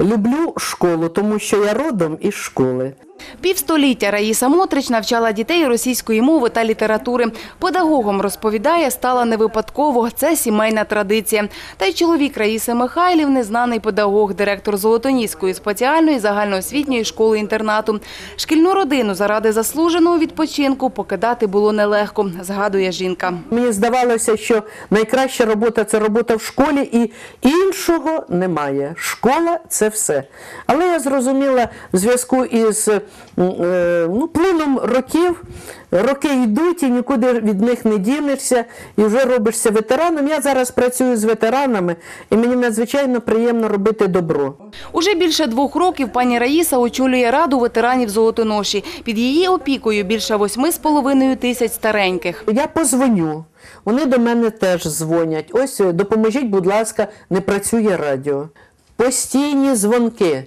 люблю школу, тому що я родом із школи. Півстоліття Раїса Мотрич навчала дітей російської мови та літератури. Педагогом розповідає, стала не випадково. Це сімейна традиція. Та й чоловік Раїси Михайлівни, знаний педагог, директор Золотоніської спеціальної загальноосвітньої школи-інтернату. Шкільну родину заради заслуженого відпочинку покидати було нелегко, згадує жінка. Мені здавалося, що найкраща робота це робота в школі, і іншого немає. Школа це все. Але я зрозуміла в зв'язку із ну, плином років. Роки йдуть і нікуди від них не дінешся, і вже робишся ветераном. Я зараз працюю з ветеранами, і мені надзвичайно приємно робити добро. Уже більше двох років пані Раїса очолює раду ветеранів Золотоноші. Під її опікою більше восьми з половиною тисяч стареньких. Я позвоню. Вони до мене теж дзвонять. Ось е, допоможіть, будь ласка, не працює радіо. Постійні дзвонки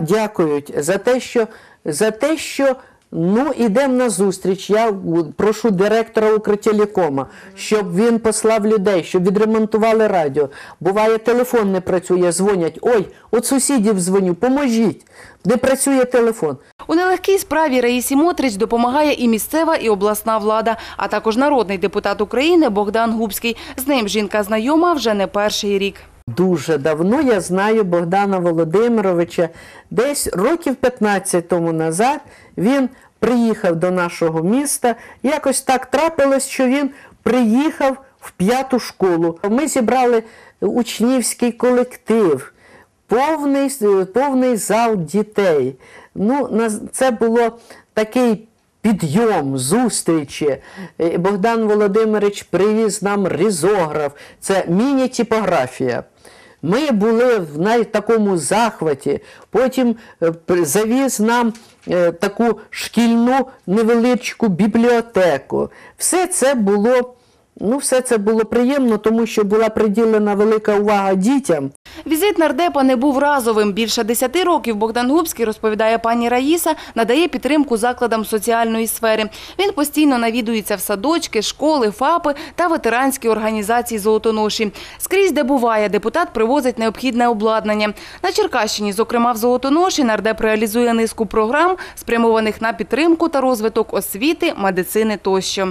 дякують за те, що за те, що ну ідемо на зустріч. Я прошу директора Укртелекома, щоб він послав людей, щоб відремонтували радіо. Буває, телефон не працює, дзвонять. Ой, от сусідів дзвоню, поможіть. Не працює телефон. У нелегкій справі Раїсі Мотрич допомагає і місцева, і обласна влада, а також народний депутат України Богдан Губський. З ним жінка знайома вже не перший рік. Дуже давно я знаю Богдана Володимировича. Десь років 15 тому назад він приїхав до нашого міста. Якось так трапилось, що він приїхав в п'яту школу. Ми зібрали учнівський колектив, повний, повний зал дітей. Ну, це було такий підйом, зустрічі. Е, Богдан Володимирович привіз нам ризограф, це міні-типографія. Ми були в такому захваті. Потім е, завіз нам е, таку шкільну невеличку бібліотеку. Все це було. Ну, все це було приємно, тому що була приділена велика увага дітям. Візит нардепа не був разовим. Більше десяти років Богдан Губський, розповідає пані Раїса, надає підтримку закладам соціальної сфери. Він постійно навідується в садочки, школи, ФАПи та ветеранські організації Золотоноші. Скрізь, де буває, депутат привозить необхідне обладнання. На Черкащині, зокрема в Золотоноші, нардеп реалізує низку програм, спрямованих на підтримку та розвиток освіти, медицини тощо.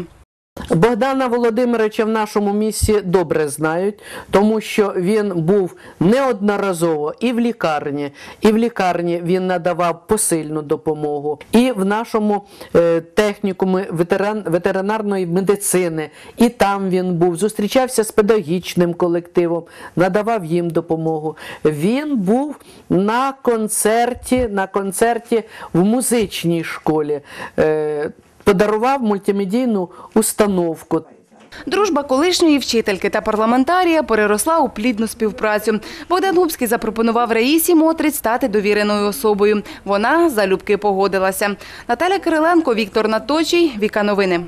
Богдана Володимировича в нашому місті добре знають, тому що він був неодноразово і в лікарні, і в лікарні він надавав посильну допомогу, і в нашому е, технікумі ветеринарної медицини, і там він був, зустрічався з педагогічним колективом, надавав їм допомогу. Він був на концерті, на концерті в музичній школі. Подарував мультимедійну установку. Дружба колишньої вчительки та парламентарія переросла у плідну співпрацю. Богдан Губський запропонував Раїсі Мотрич стати довіреною особою. Вона залюбки погодилася. Наталя Кириленко, Віктор Наточій, Віка Новини.